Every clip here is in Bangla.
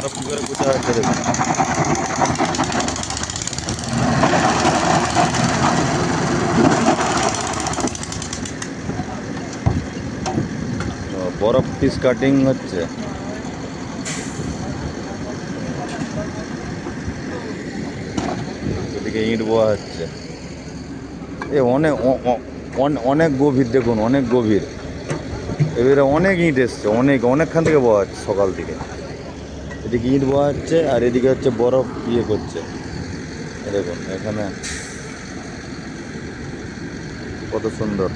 বরফ কি করে কোথা হচ্ছে বরফ পিস কাটিং হচ্ছে। এদিকে ইট বোয়া হচ্ছে। এ অনেক অনেক গভীর দেখুন, অনেক গভীর। এবারে অনেক ইট এসছে, অনেক, অনেকখান থেকে বোয়া হচ্ছে সকাল থেকে। এদিকে ইট বোয়া হচ্ছে, আর এদিকে হচ্ছে বরফ ইয়ে করছে। দেখুন, এখানে কত সুন্দর।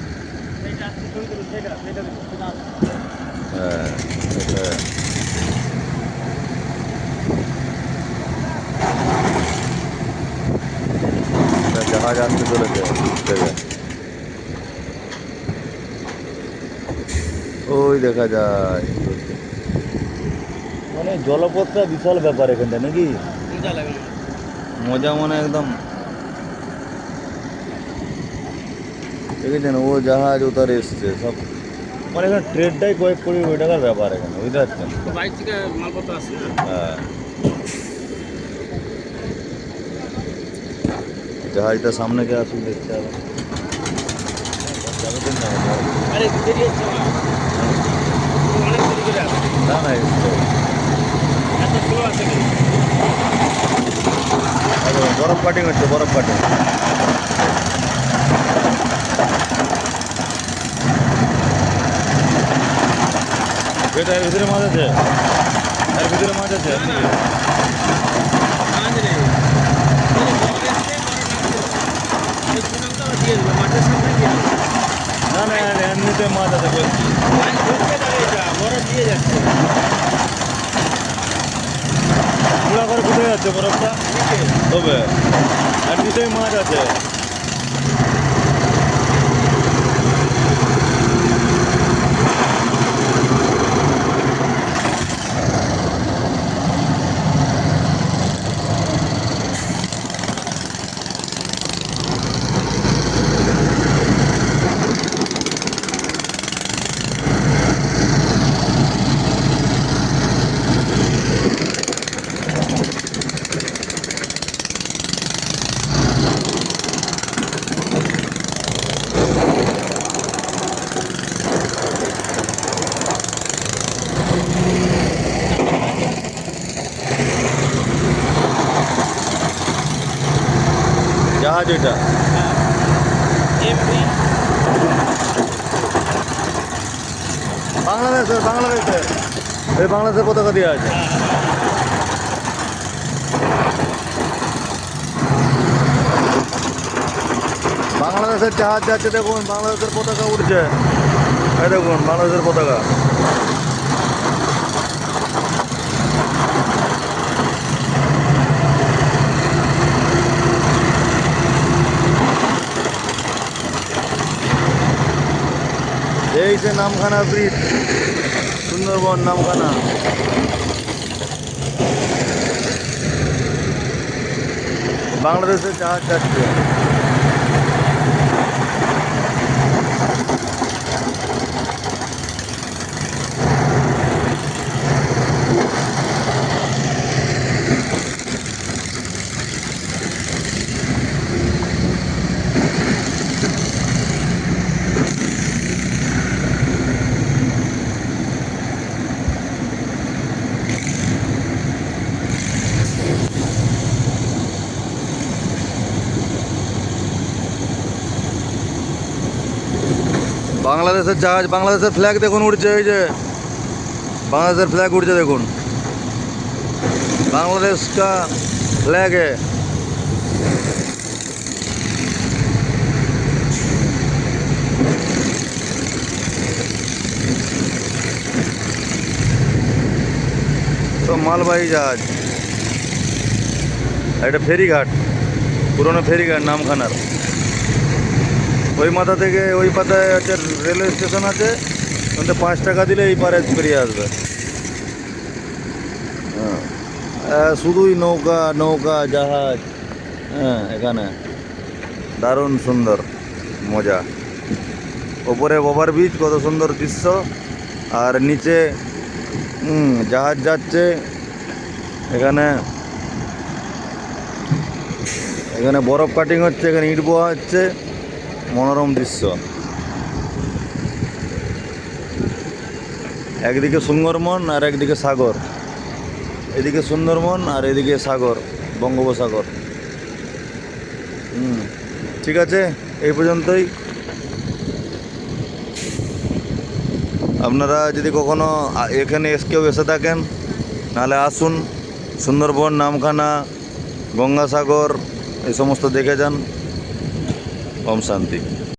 হ্যাঁ জাহাজ আসতে চলেছে ওই দেখা যায়। মানে জলপথটা বিশাল ব্যাপার এখানটা নাকি? মজা মানে একদম। দেখেছেন ও জাহাজ ওতার এসছে সব। মানে এখানে ট্রেডটাই কয়েক কোটি কোটি টাকার ব্যাপার এখানে বুঝতে পারছেন? হ্যাঁ। জাহাজটা সামনে কে আসুন দেখতে হবে। না? না না এসছে। এত স্লো আছে কি আরে বরফ কাটিং হচ্ছে, বরফ কাটিং এটা এর ভিতরে মাছ আছে এর ভিতরে মাছ আছে। না না, এমনিতে মাছ আছে বড় দিয়ে যাচ্ছে। পুরা করে কোথায় যাচ্ছে বরফটা? তবে। আর নিচেই মাছ আছে। জাহাজ এটা। বাংলাদেশের বাংলাদেশের এই বাংলাদেশের পতাকা দেওয়া আছে। বাংলাদেশের জাহাজ যাচ্ছে, দেখুন, বাংলাদেশের পতাকা উঠছে এই দেখুন, বাংলাদেশের পতাকা। এই যে নামখানা ব্রিজ সুন্দরবন নামখানা। বাংলাদেশে জাহাজ যাচ্ছে। বাংলাদেশের জাহাজ, বাংলাদেশের ফ্ল্যাগ দেখুন উঠছে এই যে। বাংলাদেশের ফ্ল্যাগ উঠছে দেখুন। বাংলাদেশ কা ফ্ল্যাগ তো মালবাহী জাহাজ। একটা ফেরিঘাট, পুরনো ফেরিঘাট, নামখানার। ওই মাথা থেকে ওই পাতায় হচ্ছে রেলওয়ে স্টেশন আছে ওতে পাঁচ টাকা দিলে এই পারে বেরিয়ে আসবে। হ্যাঁ। শুধুই নৌকা নৌকা, জাহাজ হ্যাঁ এখানে। দারুণ সুন্দর মজা। ওপরে ওভার ব্রিজ, কত সুন্দর দৃশ্য। আর নিচে জাহাজ যাচ্ছে। এখানে এখানে বরফ কাটিং হচ্ছে, এখানে ইট বোয়া হচ্ছে। মনোরম দৃশ্য। একদিকে সুন্দরবন আর একদিকে সাগর। এদিকে সুন্দরবন আর এদিকে সাগর, বঙ্গোপসাগর। হুম, ঠিক আছে, এই পর্যন্তই। আপনারা যদি কখনো এখানে কেউ এসে থাকেন, নাহলে আসুন। সুন্দরবন, নামখানা, গঙ্গাসাগর, এই সমস্ত দেখে যান। Om Santi.